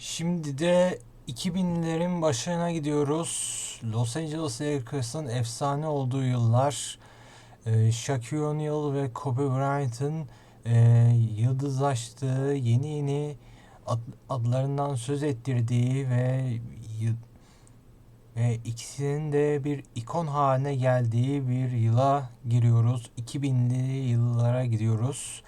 Şimdi de 2000'lerin başına gidiyoruz. Los Angeles Lakers'ın efsane olduğu yıllar. Ee, Shaquille O'Neal ve Kobe Bryant'ın e, yıldızlaştığı, yeni yeni ad- adlarından söz ettirdiği ve ve ikisinin de bir ikon haline geldiği bir yıla giriyoruz. 2000'li yıllara gidiyoruz.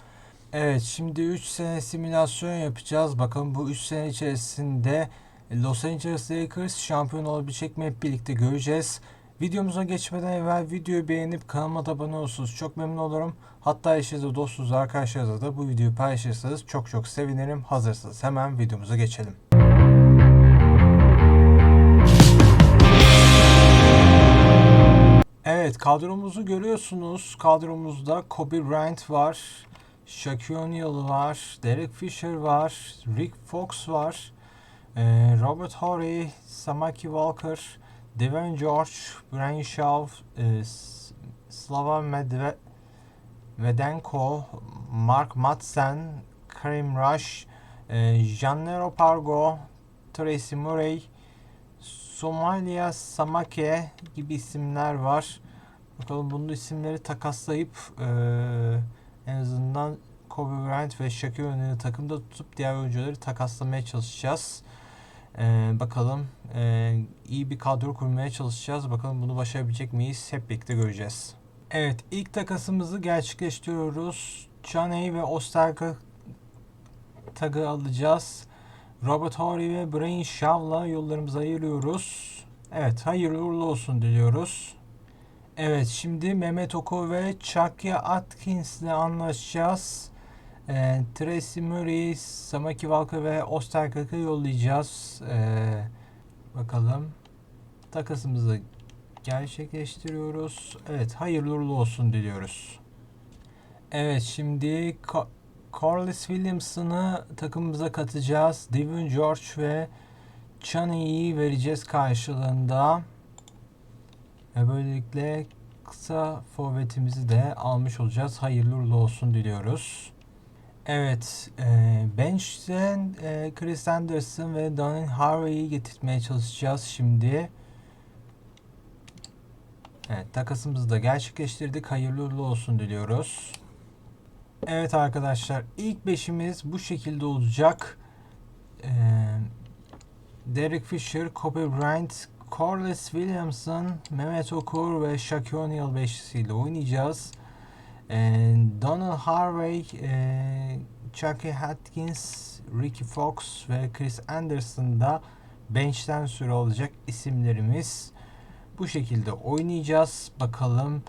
Evet, şimdi 3 sene simülasyon yapacağız. Bakın bu 3 sene içerisinde Los Angeles Lakers şampiyon olabilecek mi hep birlikte göreceğiz. Videomuza geçmeden evvel videoyu beğenip kanalıma da abone olursanız çok memnun olurum. Hatta eşinizle, dostunuzla, arkadaşlarınızla da bu videoyu paylaşırsanız çok çok sevinirim. Hazırsanız hemen videomuza geçelim. Evet kadromuzu görüyorsunuz. Kadromuzda Kobe Bryant var. Shaquille O'Neal var. Derek Fisher var. Rick Fox var. Ee, Robert Horry, Samaki Walker, Devin George, Brian Shaw, e, Slava Medve Vedenko, Mark Madsen, Karim Rush, e, Gianluca Pargo, Tracy Murray, Somalia Samake gibi isimler var. Bakalım bunun isimleri takaslayıp eee, en azından Kobe Bryant ve Shaquille O'Neal'ı takımda tutup diğer oyuncuları takaslamaya çalışacağız. Eee, bakalım eee, iyi bir kadro kurmaya çalışacağız. Bakalım bunu başarabilecek miyiz? Hep birlikte göreceğiz. Evet ilk takasımızı gerçekleştiriyoruz. Chaney ve Osterka tagı alacağız. Robert Horry ve Brian Shaw'la yollarımızı ayırıyoruz. Evet hayırlı uğurlu olsun diliyoruz. Evet şimdi Mehmet Oku ve Chucky Atkins ile anlaşacağız. Ee, Tracy Murray, Samaki Walker ve Osterkalk'ı yollayacağız. Ee, bakalım. Takasımızı gerçekleştiriyoruz. Evet hayırlı uğurlu olsun diliyoruz. Evet şimdi Ko- Corliss Williamson'ı takımımıza katacağız. Devin George ve Chaney'i vereceğiz karşılığında. Ve böylelikle kısa forvetimizi de almış olacağız. Hayırlı uğurlu olsun diliyoruz. Evet, e, bench'ten e, Chris Anderson ve Donny Harvey'i getirtmeye çalışacağız şimdi. Evet, takasımızı da gerçekleştirdik. Hayırlı uğurlu olsun diliyoruz. Evet arkadaşlar, ilk beşimiz bu şekilde olacak. Ee, Derek Fisher, Kobe Bryant, Corliss Williamson, Mehmet Okur ve Shaquille O'Neal beşlisiyle oynayacağız. Ee, Donald Harvey, e, Chucky Atkins, Ricky Fox ve Chris Anderson da bench'ten süre alacak isimlerimiz. Bu şekilde oynayacağız. Bakalım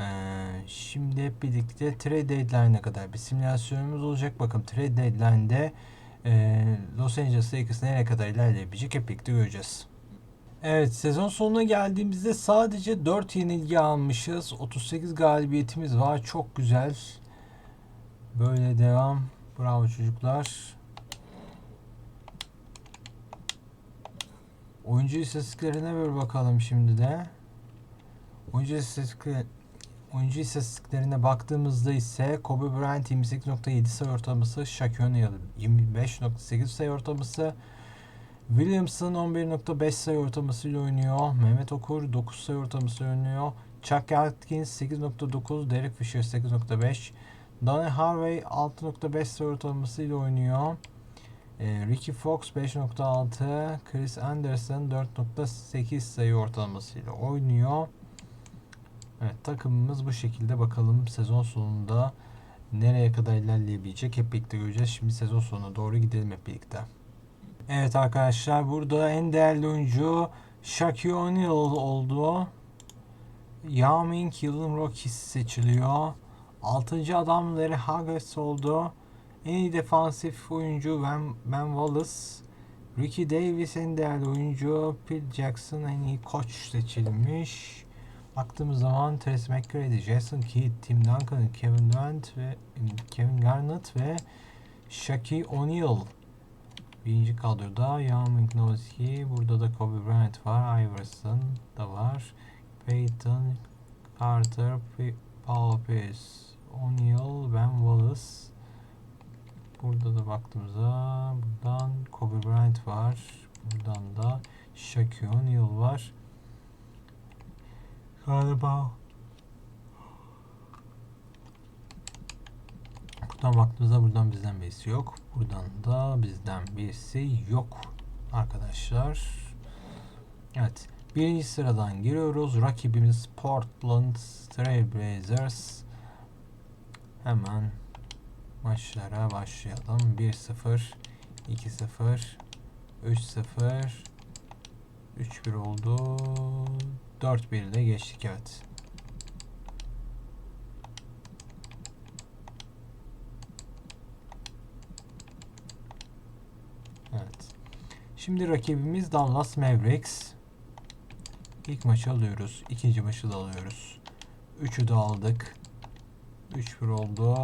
ee, şimdi hep birlikte trade deadline'e kadar bir simülasyonumuz olacak. Bakın trade deadline'de e, Los Angeles Lakers nereye kadar ilerleyebilecek hep birlikte göreceğiz. Evet sezon sonuna geldiğimizde sadece 4 yenilgi almışız. 38 galibiyetimiz var. Çok güzel. Böyle devam. Bravo çocuklar. Oyuncu istatistiklerine bir bakalım şimdi de. Oyuncu istatistikleri Oyuncu istatistiklerine baktığımızda ise Kobe Bryant 28.7 sayı ortalaması, Shaquille O'Neal 25.8 sayı ortalaması, Williamson 11.5 sayı ortalamasıyla oynuyor, Mehmet Okur 9 sayı ortalamasıyla oynuyor, Chuck Atkins 8.9, Derek Fisher 8.5, Donny Harvey 6.5 sayı ortalamasıyla oynuyor. Ee, Ricky Fox 5.6, Chris Anderson 4.8 sayı ortalamasıyla oynuyor. Evet takımımız bu şekilde bakalım sezon sonunda nereye kadar ilerleyebilecek hep birlikte göreceğiz. Şimdi sezon sonuna doğru gidelim hep birlikte. Evet arkadaşlar burada en değerli oyuncu Shaquille O'Neal oldu. Yao Ming yılın Rockies seçiliyor. 6. adam Larry Hargis oldu. En iyi defansif oyuncu Van, Van Wallace. Ricky Davis en değerli oyuncu. Phil Jackson en iyi koç seçilmiş. Baktığımız zaman Tracy McGrady, Jason Kidd, Tim Duncan, Kevin Durant ve Kevin Garnett ve Shaquille O'Neal birinci kadroda. Yao Nowitzki, burada da Kobe Bryant var, Iverson da var, Peyton, Carter, P- Paul Pierce, O'Neal, Ben Wallace, Burada da baktığımızda buradan Kobe Bryant var. Buradan da Shaquille O'Neal var. Galiba Buradan baktığımızda buradan bizden birisi yok. Buradan da bizden birisi yok arkadaşlar. Evet. Birinci sıradan giriyoruz. Rakibimiz Portland Trail Blazers. Hemen maçlara başlayalım. 1-0 2-0 3-0 3-1 oldu. 4-1 ile geçtik. Evet. Şimdi rakibimiz Dallas Mavericks. İlk maçı alıyoruz. ikinci maçı da alıyoruz. Üçü de aldık. 3-1 oldu.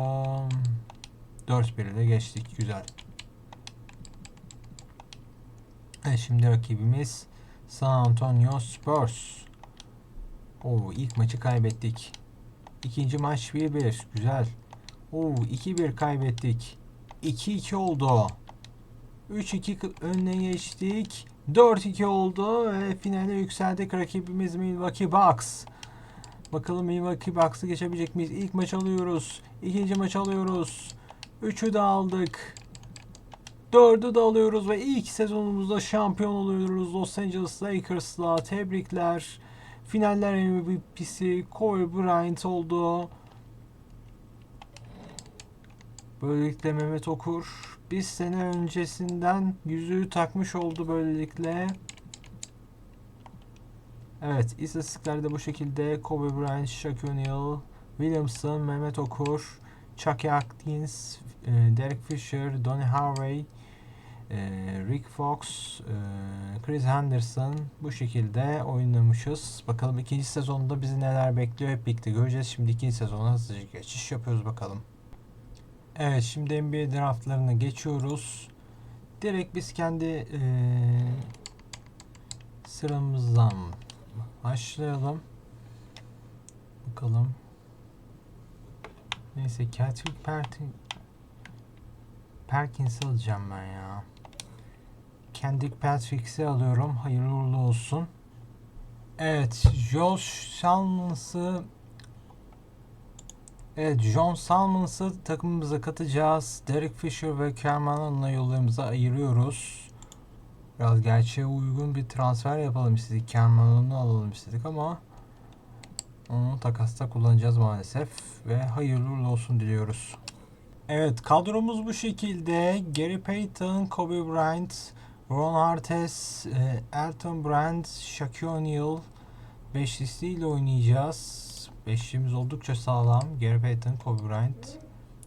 4-1 ile geçtik. Güzel. Evet, şimdi rakibimiz San Antonio Spurs. Oo, ilk maçı kaybettik. İkinci maç 1-1. Güzel. Oo, 2-1 kaybettik. 2-2 oldu. 3-2 önüne geçtik. 4-2 oldu ve finale yükseldik. Rakibimiz Milwaukee Bucks. Bakalım Milwaukee Bucks'ı geçebilecek miyiz? İlk maç alıyoruz. İkinci maç alıyoruz. Üçü de aldık. Dördü de alıyoruz ve ilk sezonumuzda şampiyon oluyoruz Los Angeles Lakers'la. Tebrikler. Finaller MVP'si Kobe Bryant oldu. Böylelikle Mehmet Okur bir sene öncesinden yüzüğü takmış oldu böylelikle. Evet istatistikler de bu şekilde Kobe Bryant, Shaquille O'Neal, Williamson, Mehmet Okur, Chucky Atkins, e, Derek Fisher, Donny Harvey, e, Rick Fox, e, Chris Henderson bu şekilde oynamışız. Bakalım ikinci sezonda bizi neler bekliyor hep birlikte göreceğiz. Şimdi ikinci sezona hızlıca geçiş yapıyoruz bakalım. Evet şimdi NBA draftlarına geçiyoruz. Direkt biz kendi e, sıramızdan başlayalım. Bakalım. Neyse Patrick Perkin Perkins'i alacağım ben ya. Kendrick Patricks'i alıyorum. Hayırlı uğurlu olsun. Evet, Josh Salmons'ı Evet, John Salmons'ı takımımıza katacağız. Derek Fisher ve Kerman'la yollarımızı ayırıyoruz. Biraz gerçeğe uygun bir transfer yapalım istedik. Kerman'ı alalım istedik ama onu takasta kullanacağız maalesef. Ve hayırlı olsun diliyoruz. Evet, kadromuz bu şekilde. Gary Payton, Kobe Bryant, Ron Artest, e, Elton Brand, Shaquille O'Neal beşlisiyle oynayacağız. Beşliğimiz oldukça sağlam. Gary Payton, Kobe Bryant,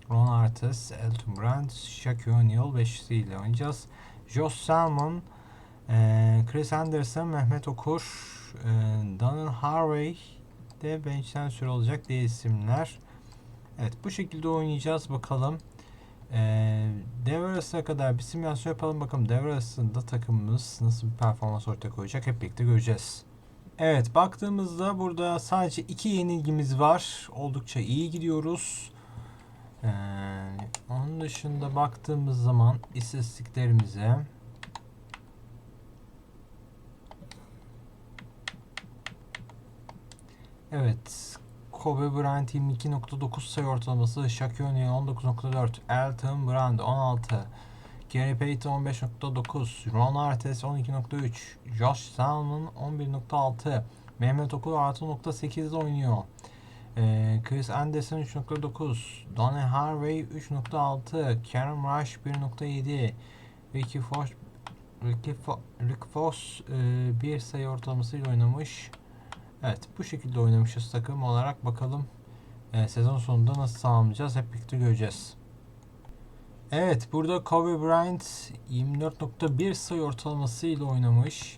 Ron Artest, Elton Brand, Shaquille O'Neal beşlisiyle oynayacağız. Josh Salmon, e, Chris Anderson, Mehmet Okur, e, Donald Harvey de bench'ten süre olacak diye isimler. Evet bu şekilde oynayacağız bakalım. Arasına kadar bir simülasyon yapalım bakalım devre arasında takımımız nasıl bir performans ortaya koyacak hep birlikte göreceğiz. Evet baktığımızda burada sadece iki yenilgimiz var. Oldukça iyi gidiyoruz. Ee, onun dışında baktığımız zaman istatistiklerimize Evet Kobe Bryant 22.9 sayı ortalaması, Shaquille O'Neal 19.4, Elton Brand 16, Gary Payton 15.9, Ron Artest 12.3, Josh Salmon 11.6, Mehmet Okur 6.8'de oynuyor. Ee, Chris Anderson 3.9, Donny Harvey 3.6, Karen Rush 1.7, Ricky Fox Ricky Fo Rick Foss e, bir sayı ortalamasıyla oynamış. Evet bu şekilde oynamışız takım olarak. Bakalım e, sezon sonunda nasıl tamamlayacağız hep birlikte göreceğiz. Evet burada Kobe Bryant 24.1 sayı ortalaması ile oynamış.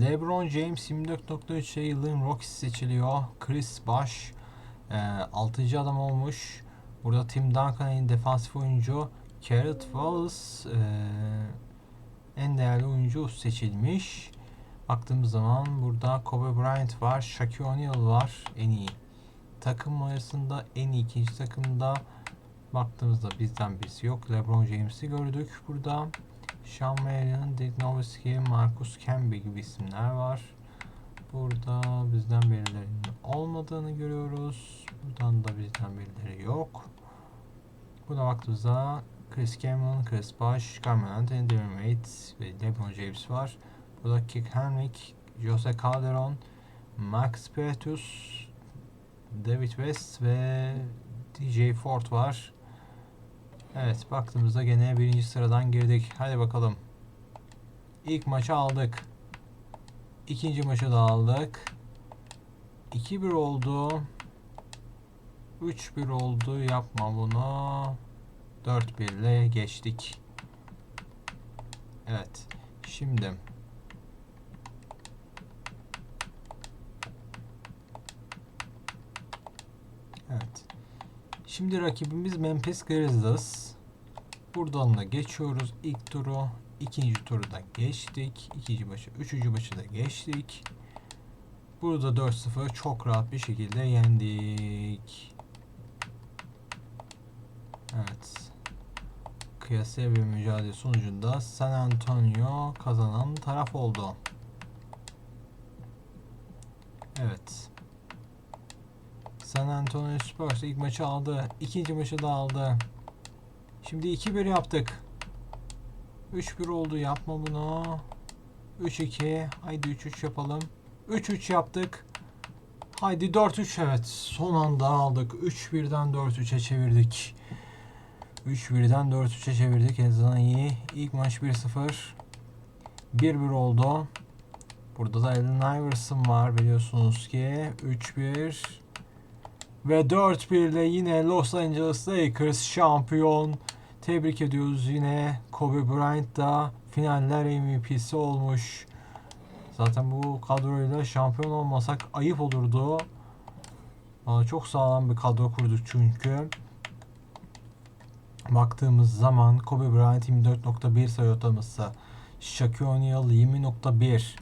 LeBron James 24.3 yılın Rookie seçiliyor. Chris Bosh e, 6. adam olmuş. Burada Tim Duncan'ın defansif oyuncu Garrett Wallace e, en değerli oyuncu seçilmiş. Baktığımız zaman burada Kobe Bryant var, Shaquille O'Neal var en iyi takım arasında en iyi ikinci takımda Baktığımızda bizden birisi yok. LeBron James'i gördük burada. Sean Marion, Dick Nowitzki, Marcus Camby gibi isimler var. Burada bizden birilerinin olmadığını görüyoruz. Buradan da bizden birileri yok. Buna baktığımızda Chris Cameron, Chris Bosh, Carmen Anthony, Devin Wade ve LeBron James var. Burada Kick Henrik, Jose Calderon, Max Pietus, David West ve DJ Ford var. Evet baktığımızda gene birinci sıradan girdik. Hadi bakalım. İlk maçı aldık. İkinci maçı da aldık. 2-1 oldu. 3-1 oldu. Yapma bunu. 4-1 ile geçtik. Evet. Şimdi Evet. Şimdi rakibimiz Memphis Grizzlies. Buradan da geçiyoruz ilk turu. ikinci turu da geçtik. ikinci maçı, üçüncü maçı da geçtik. Burada 4-0 çok rahat bir şekilde yendik. Evet. Kıyasaya bir mücadele sonucunda San Antonio kazanan taraf oldu. Evet. San Antonio Spurs ilk maçı aldı. ikinci maçı da aldı. Şimdi 2-1 yaptık. 3-1 oldu. Yapma bunu. 3-2. Haydi 3-3 yapalım. 3-3 yaptık. Haydi 4-3 evet. Son anda aldık. 3-1'den 4-3'e çevirdik. 3-1'den 4-3'e çevirdik. En azından iyi. İlk maç 1-0. 1-1 oldu. Burada da Allen Iverson var biliyorsunuz ki. 3-1. Ve 4-1 ile yine Los Angeles Lakers şampiyon. Tebrik ediyoruz yine. Kobe Bryant da finaller MVP'si olmuş. Zaten bu kadroyla şampiyon olmasak ayıp olurdu. Çok sağlam bir kadro kurduk çünkü. Baktığımız zaman Kobe Bryant 24.1 sayı ortalaması. Shaquille O'Neal 20.1.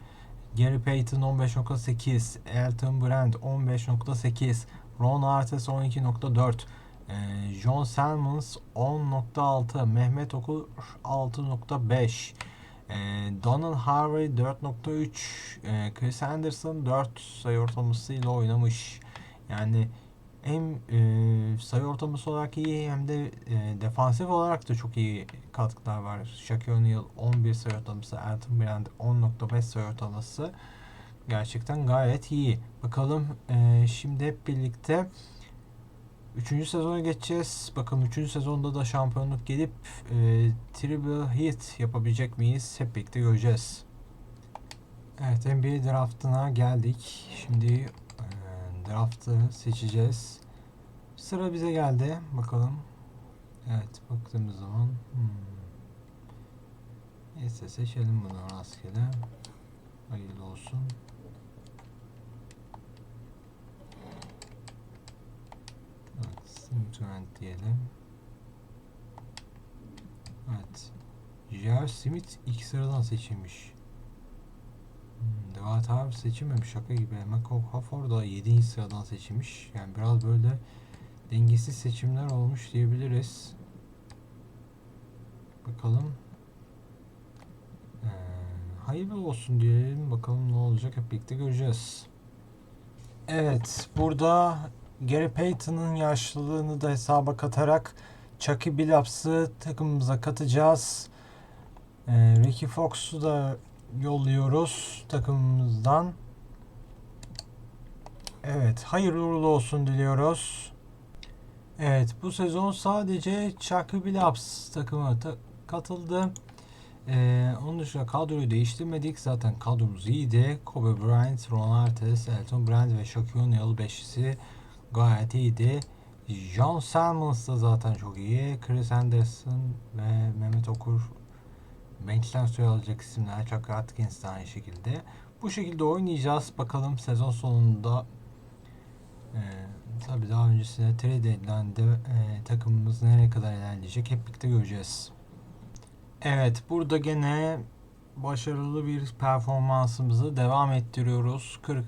Gary Payton 15.8. Elton Brand 15.8. Ron Artest 12.4. Ee, John Salmons 10.6. Mehmet Okur 6.5. Ee, Donald Harvey 4.3. Ee, Chris Anderson 4 sayı ortalamasıyla oynamış. Yani hem e, sayı ortalaması olarak iyi hem de e, defansif olarak da çok iyi katkılar var. Shaquille O'Neal 11 sayı ortalaması, Elton Brand 10.5 sayı ortalaması gerçekten gayet iyi. Bakalım e, şimdi hep birlikte 3. sezona geçeceğiz. Bakalım 3. sezonda da şampiyonluk gelip e, triple hit yapabilecek miyiz? Hep birlikte göreceğiz. Evet NBA draftına geldik. Şimdi e, draftı seçeceğiz. Sıra bize geldi. Bakalım. Evet baktığımız zaman hmm. neyse seçelim bunu rastgele. Hayırlı olsun. Evet, Simtrent diyelim. Evet. J.R. Smith ilk sıradan seçilmiş. Hmm, Devat abi seçilmemiş şaka gibi. Michael Hafford da 7. sıradan seçilmiş. Yani biraz böyle dengesiz seçimler olmuş diyebiliriz. Bakalım. Ee, hayırlı olsun diyelim. Bakalım ne olacak hep birlikte göreceğiz. Evet, burada Gary Payton'ın yaşlılığını da hesaba katarak Chucky Billups'ı takımımıza katacağız. Ee, Ricky Fox'u da yolluyoruz takımımızdan. Evet, hayırlı uğurlu olsun diliyoruz. Evet, bu sezon sadece Chucky Billups takıma ta- katıldı. Ee, onun dışında kadroyu değiştirmedik. Zaten kadromuz iyiydi. Kobe Bryant, Ron Artest, Elton Brand ve Shaquille O'Neal beşlisi gayet iyiydi. John Salmons da zaten çok iyi. Chris Anderson ve Mehmet Okur bench'ten süre alacak isimler. Chuck Atkins de aynı şekilde. Bu şekilde oynayacağız. Bakalım sezon sonunda e, tabii daha öncesinde trade edilen de e, takımımız nereye kadar ilerleyecek hep birlikte göreceğiz. Evet burada gene başarılı bir performansımızı devam ettiriyoruz. 40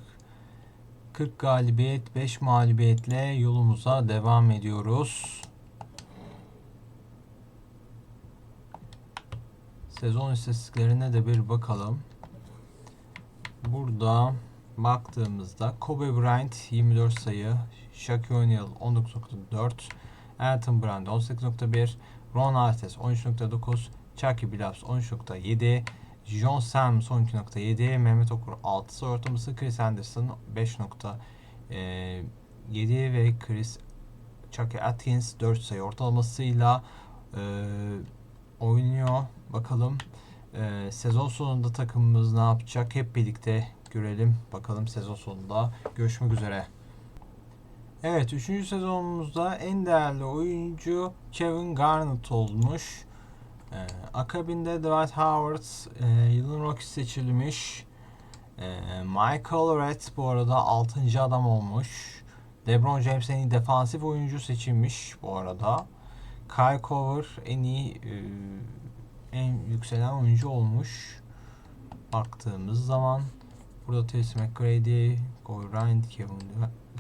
40 galibiyet 5 mağlubiyetle yolumuza devam ediyoruz. Sezon istatistiklerine de bir bakalım. Burada baktığımızda Kobe Bryant 24 sayı, Shaquille O'Neal 19.4, Elton Brand 18.1, Ron Artest 13.9, Chucky Billups 13.7, John Sams 12.7, Mehmet Okur 6 sayı ortalaması, Chris Anderson 5.7 ve Chris Chucky Atkins 4 sayı ortalamasıyla e, oynuyor. Bakalım e, sezon sonunda takımımız ne yapacak? Hep birlikte görelim. Bakalım sezon sonunda. Görüşmek üzere. Evet 3. sezonumuzda en değerli oyuncu Kevin Garnett olmuş. Ee, akabinde Dwight Howard e, yılın Rocky seçilmiş. Ee, Michael Redd bu arada 6. adam olmuş. LeBron James en iyi defansif oyuncu seçilmiş bu arada. Kyle Korver en iyi e, en yükselen oyuncu olmuş. Baktığımız zaman burada Tracy McGrady, Kobe Bryant, Kevin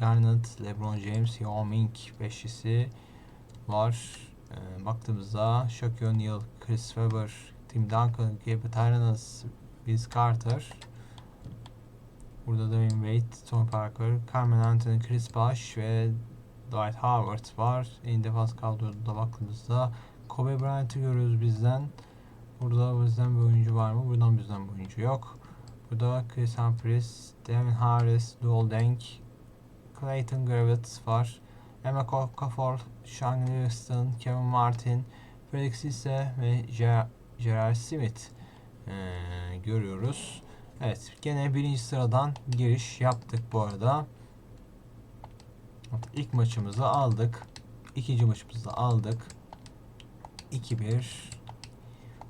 Garnett, LeBron James, Yao Ming beşlisi var. Ee, baktığımızda Shaquille O'Neal, Chris Webber, Tim Duncan, Gabe Tyranus, Vince Carter. Burada Dwayne Wade, Tony Parker, Carmen Anthony, Chris Bosh ve Dwight Howard var. En defans kadroda baktığımızda Kobe Bryant'ı görüyoruz bizden. Burada bizden bir oyuncu var mı? Buradan bizden bir oyuncu yok. Burada Chris Humphries, Devin Harris, Luol Deng, Clayton Gravett var. Emma Okafor, Sean Livingston, Kevin Martin, Felix Isse ve Ger- Gerard Smith ee, görüyoruz. Evet gene birinci sıradan giriş yaptık bu arada. İlk maçımızı aldık. İkinci maçımızı aldık. 2-1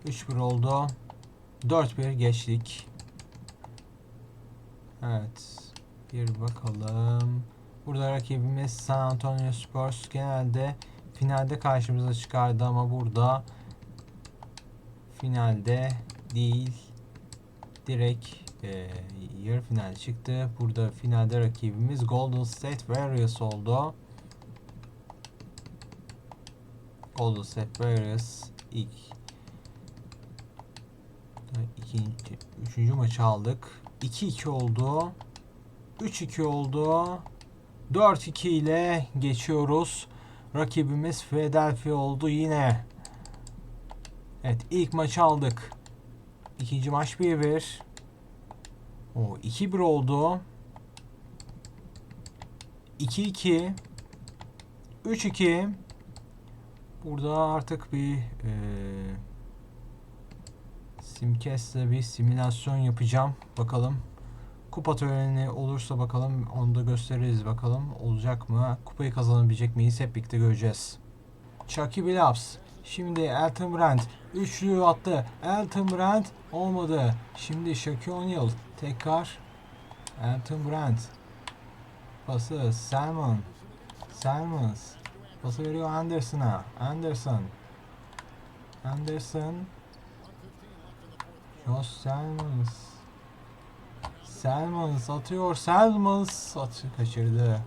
3-1 oldu. 4-1 geçtik. Evet. Bir bakalım. Burada rakibimiz San Antonio Spurs genelde finalde karşımıza çıkardı ama burada finalde değil direkt e, yarı final çıktı. Burada finalde rakibimiz Golden State Warriors oldu. Golden State Warriors ilk ikinci, üçüncü maçı aldık. 2-2 oldu. 3-2 oldu. 4-2 ile geçiyoruz. Rakibimiz Philadelphia oldu yine. Evet ilk maçı aldık. İkinci maç 1-1. O 2-1 oldu. 2-2. 3-2. Burada artık bir e, simkesle bir simülasyon yapacağım. Bakalım kupa töreni olursa bakalım onu da gösteririz bakalım olacak mı? Kupayı kazanabilecek miyiz? Hep birlikte göreceğiz. Chucky Billups. Şimdi Elton Brand. Üçlüyü attı. Elton Brand olmadı. Şimdi Shaquille O'Neal. Tekrar Elton Brand. Pası Salmon. Salmons. Pası veriyor Anderson'a. Anderson. Anderson. Josh Salmons. Salmons atıyor. Salmons atıyor. Kaçırdı.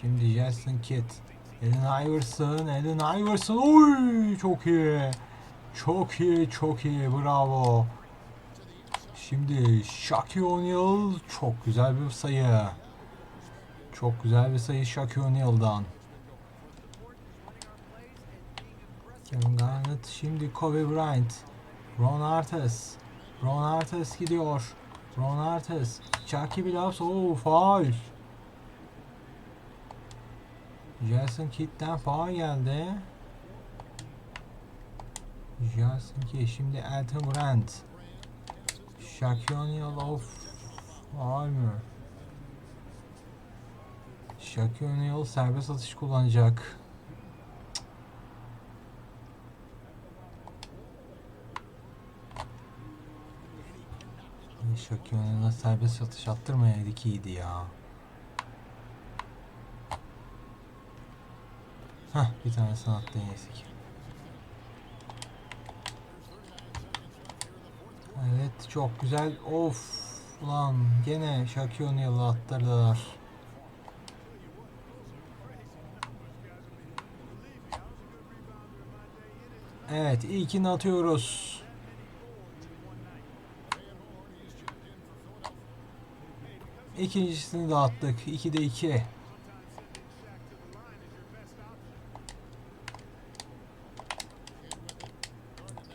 Şimdi Jason Kidd. Allen Iverson. Allen Iverson. Oy çok iyi. Çok iyi. Çok iyi. Bravo. Şimdi Shaquille O'Neal. Çok güzel bir sayı. Çok güzel bir sayı Shaquille O'Neal'dan. Kevin Garnett. Şimdi Kobe Bryant. Ron Artest. Ron Artest gidiyor. Ron Artest. Chucky Billups. Oo faul. Jason Kidd'den faul geldi. Jason Kidd. Şimdi Elton Brand. Shaquille O'Neal of faul mü? Shaquille serbest atış kullanacak. O'Neal'a serbest atış attırmayaydık iyiydi ya. Hah bir tanesini attı neyse ki. Evet çok güzel. Of ulan gene O'Neal'ı attırdılar. Evet ilkini atıyoruz. İkincisini de attık. 2'de 2.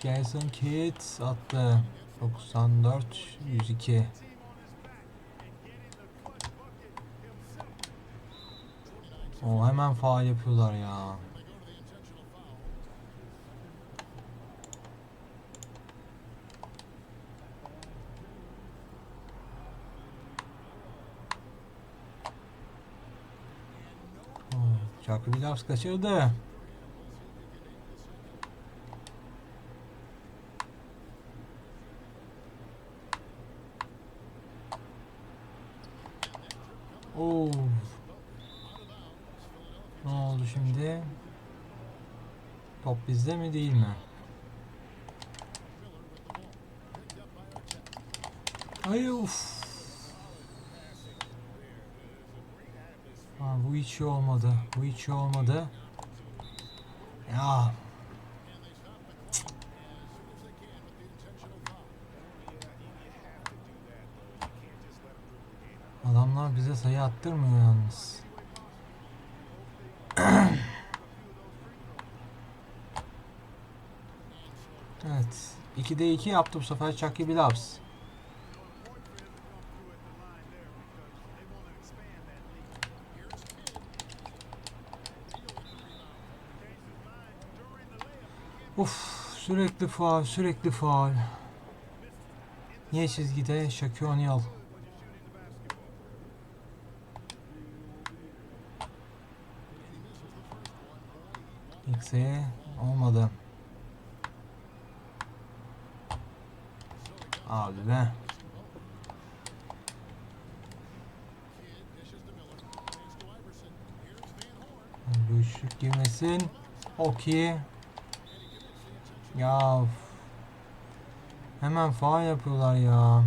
Jason Kidd attı. 94 102. O hemen faal yapıyorlar ya. Chuck Williams kaçırdı. Oo. Ne oldu şimdi? Top bizde mi değil mi? Ay uf. Ha, bu hiç iyi olmadı. Bu hiç iyi olmadı. Ya. Adamlar bize sayı attırmıyor yalnız. evet. 2'de 2 yaptı bu sefer Chucky Billups. Uf, sürekli faul, sürekli faul. Niye çizgide Shaquille O'Neal? X'e olmadı. Abi be. Bu üçlük girmesin. Okey. Ya f- hemen faal yapıyorlar ya.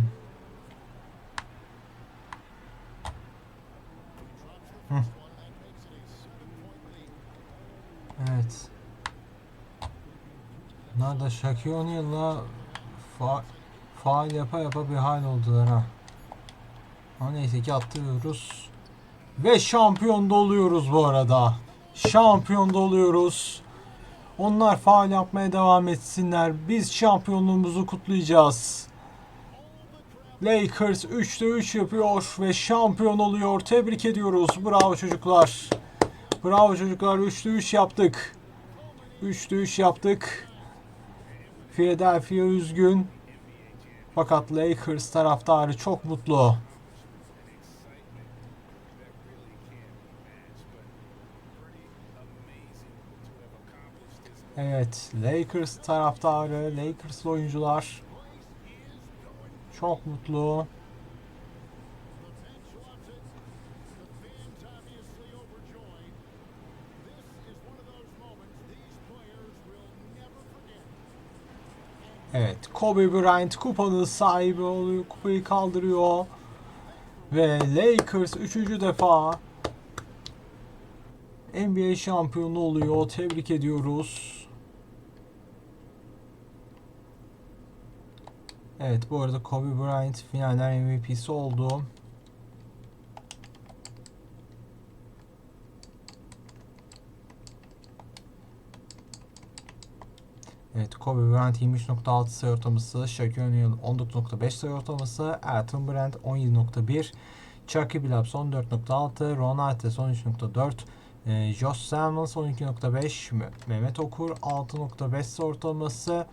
Evet. Bunlar da Shaquille O'Neal'la fa faal yapa yapa bir hal oldular ha. Ama neyse ki attırıyoruz. Ve şampiyon da oluyoruz bu arada. Şampiyon da oluyoruz. Onlar faal yapmaya devam etsinler. Biz şampiyonluğumuzu kutlayacağız. Lakers 3'te 3 yapıyor ve şampiyon oluyor. Tebrik ediyoruz. Bravo çocuklar. Bravo çocuklar. 3'te 3 yaptık. 3'te 3 yaptık. Philadelphia üzgün. Fakat Lakers taraftarı çok mutlu. Evet, Lakers taraftarı, Lakers'lı oyuncular çok mutlu. Evet, Kobe Bryant kupanın sahibi oluyor, kupayı kaldırıyor. Ve Lakers üçüncü defa NBA şampiyonu oluyor. Tebrik ediyoruz. Evet bu arada Kobe Bryant finaller MVP'si oldu. Evet Kobe Bryant 23.6 sayı ortalaması, Shaquille O'Neal 19.5 sayı ortalaması, Elton Brand 17.1, Chucky Billups 14.6, Ron Artest 13.4, e, Josh Samuels 12.5, Me- Mehmet Okur 6.5 sayı ortalaması,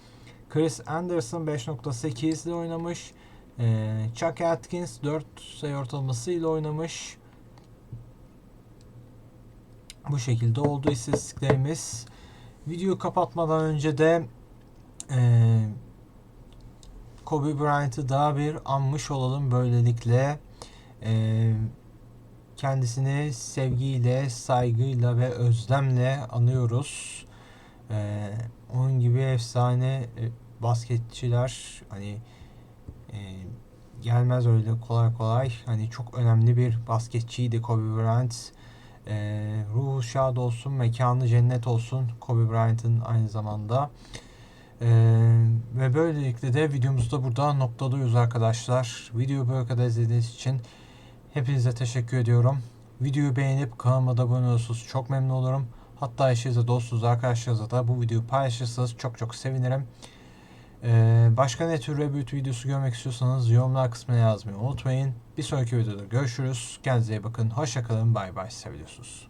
Chris Anderson 5.8 ile oynamış. Ee, Chuck Atkins 4 sayı ortalaması ile oynamış. Bu şekilde oldu istatistiklerimiz. Videoyu kapatmadan önce de ee, Kobe Bryant'ı daha bir anmış olalım böylelikle. Ee, kendisini sevgiyle, saygıyla ve özlemle anıyoruz. Ee, onun gibi efsane e, basketçiler hani e, gelmez öyle kolay kolay. Hani çok önemli bir basketçiydi Kobe Bryant. E, ruhu şad olsun, mekanı cennet olsun Kobe Bryant'ın aynı zamanda. E, ve böylelikle de videomuzu da burada noktalıyoruz arkadaşlar. Videoyu bu kadar izlediğiniz için Hepinize teşekkür ediyorum. Videoyu beğenip kanalıma da abone olursanız çok memnun olurum. Hatta eşinize, dostunuz, arkadaşlarınızla da bu videoyu paylaşırsanız çok çok sevinirim. Ee, başka ne tür reboot videosu görmek istiyorsanız yorumlar kısmına yazmayı unutmayın. Bir sonraki videoda görüşürüz. Kendinize iyi bakın. Hoşçakalın. Bay bay. Seviyorsunuz.